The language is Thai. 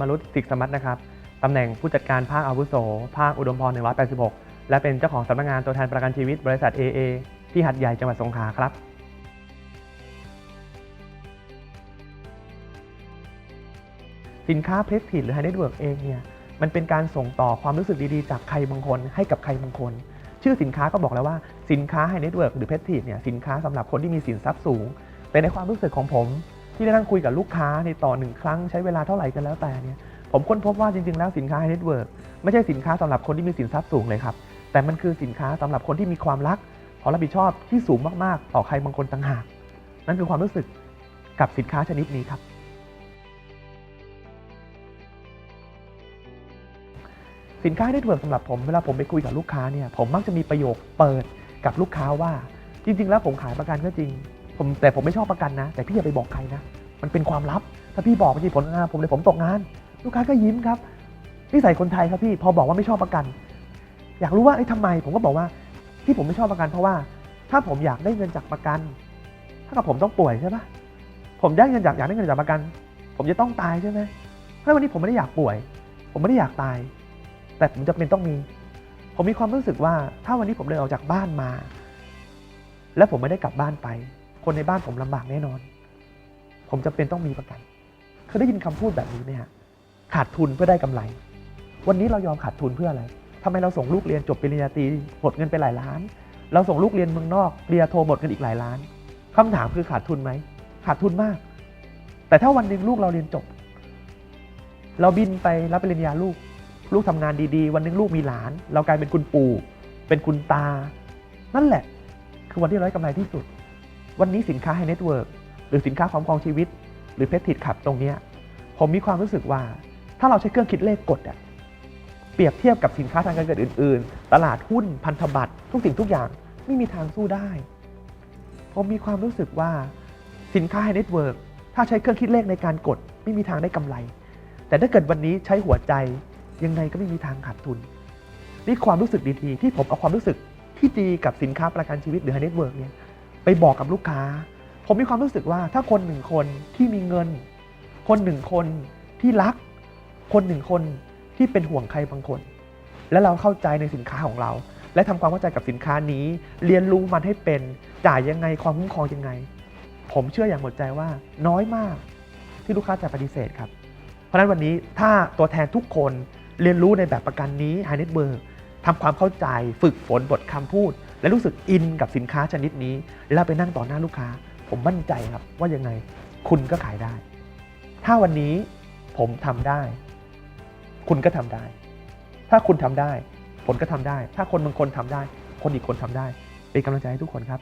มรุตสิกสมัตนะครับตำแหน่งผู้จัดการภาคอาวุโส ภาคอุดมพร186 และเป็นเจ้าของสำนักงานตัวแทนประกันชีวิตบริษัท AA ที่หัดใหญ่จังหวัดสงขลาครับสินค้าเพรสทีหรือไฮเน็ตเวิร์กเองเนี่ยมันเป็นการส่งต่อความรู้สึกดีๆ จากใครบางคนให้กับใครบางคน ชื่อสินค้าก็บอกแล้วว่าสินค้าไฮเน็ตเวิร์กหรือเพรสทีเนี่ยสินค้าสำหรับคนที่มีสินทรัพย์สูง แต่ในความรู้สึกของผม ที่ได้นั่งคุยกับลูกค้าในต่อหนึ่งครั้งใช้เวลาเท่าไหร่กันแล้วแต่เนี่ยผมค้นพบว่าจริง ๆ แล้วสินค้าไฮเน็ตเวิร์กไม่ใช่สินค้าสำหรับคนที่มีสินทรัพย์สูงเลยครับแต่มันคือสินค้าสำหรับคนที่มีความรักความรับผิดชอบที่สูงมากๆ ต่อใครบางคนต่างหาก นั่นคือความรู้สึกกับสินค้าชนิดนี้ครับ สินค้าเน็ตเวิร์กสำหรับผมเวลาผมไปคุยกับลูกค้าเนี่ยผมมักจะมีประโยคเปิดกับลูกค้าว่า จริง ๆ แล้วผมขายประกันก็จริง ผมแต่ผมไม่ชอบประกันนะ แต่พี่อย่าไปบอกใครนะ มันเป็นความลับ ถ้าพี่บอกมันจะผลงานผมเลยผมตกงาน ลูกค้าก็ยิ้มครับนิสัยคนไทยครับพี่พอบอกว่าไม่ชอบประกัน อยากรู้ว่าไอ้ทำไม ผมก็บอกว่าที่ผมไม่ชอบประกันเพราะว่า ถ้าผมอยากได้เงินจากประกัน ถ้ากับผมต้องป่วยใช่ปะผมได้เงินจากอยากได้เงินจากประกัน ผมจะต้องตายใช่ไหมถ้าวันนี้ผมไม่ได้อยากป่วย ผมไม่ได้อยากตาย แต่ผมจะเป็นต้องมี ผมมีความรู้สึกว่า ถ้าวันนี้ผมเดินออกจากบ้านมา แล้วผมไม่ได้กลับบ้านไป คนในบ้านผมลำบากแน่นอน ผมจะเป็นต้องมีประกัน เคยได้ยินคำพูดแบบนี้ไหมฮะขาดทุนเพื่อได้กำไร วันนี้เรายอมขาดทุนเพื่ออะไรทำไมเราส่งลูกเรียนจบปริญญาตรีหมดเงินไปหลายล้าน เราส่งลูกเรียนเมืองนอกปริญญาโทหมดเงินอีกหลายล้านคำถามคือขาดทุนไหม ขาดทุนมาก แต่ถ้าวันหนึ่งลูกเราเรียนจบ เราบินไปรับปริญญาลูก ลูกทำงานดีๆ วันนึงลูกมีหลาน เรากลายเป็นคุณปู่ เป็นคุณตา นั่นแหละ คือวันที่ราได้กำไรที่สุด วันนี้สินค้าไฮเน็ตเวิร์กหรือสินค้าความครองชีวิต หรือเพชรติดขับตรงเนี้ ผมมีความรู้สึกว่า ถ้าเราใช้เครื่องคิดเลขกดอะเปรียบเทียบกับสินค้าทางการเงินอื่น ๆ ตลาดหุ้นพันธบัตรทุกสิ่งทุกอย่างไม่มีทางสู้ได้ ผมมีความรู้สึกว่าสินค้าไฮเน็ตเวิร์กถ้าใช้เครื่องคิดเลขในการกด ไม่มีทางได้กำไร แต่ถ้าเกิดวันนี้ใช้หัวใจยังไงก็ไม่มีทางขาดทุน นี่ความรู้สึกดีๆที่ผมเอาความรู้สึกที่ดีกับสินค้าประกันชีวิตหรือ High Net Work เนี่ย ไปบอกกับลูกค้า ผมมีความรู้สึกว่าถ้าคนหนึ่งคนที่มีเงิน คนหนึ่งคนที่รัก คนหนึ่งคนที่เป็นห่วงใครบางคน และเราเข้าใจในสินค้าของเรา และทำความเข้าใจกับสินค้านี้ เรียนรู้มันให้เป็นจ่ายยังไงความคุ้มครองยังไง ผมเชื่ออย่างหมดใจว่าน้อยมากที่ลูกค้าจะปฏิเสธครับ เพราะฉะนั้นวันนี้ถ้าตัวแทนทุกคนเรียนรู้ในแบบประกันนี้ High Net Work ทำความเข้าใจฝึกฝนบทคำพูด และรู้สึกอินกับสินค้าชนิดนี้ แล้วไปนั่งต่อหน้าลูกค้า ผมมั่นใจครับว่ายังไงคุณก็ขายได้ ถ้าวันนี้ผมทำได้ คุณก็ทำได้ ถ้าคุณทำได้ผลก็ทำได้ ถ้าคนบางคนทำได้ คนอีกคนทำได้ เป็นกำลังใจให้ทุกคนครับ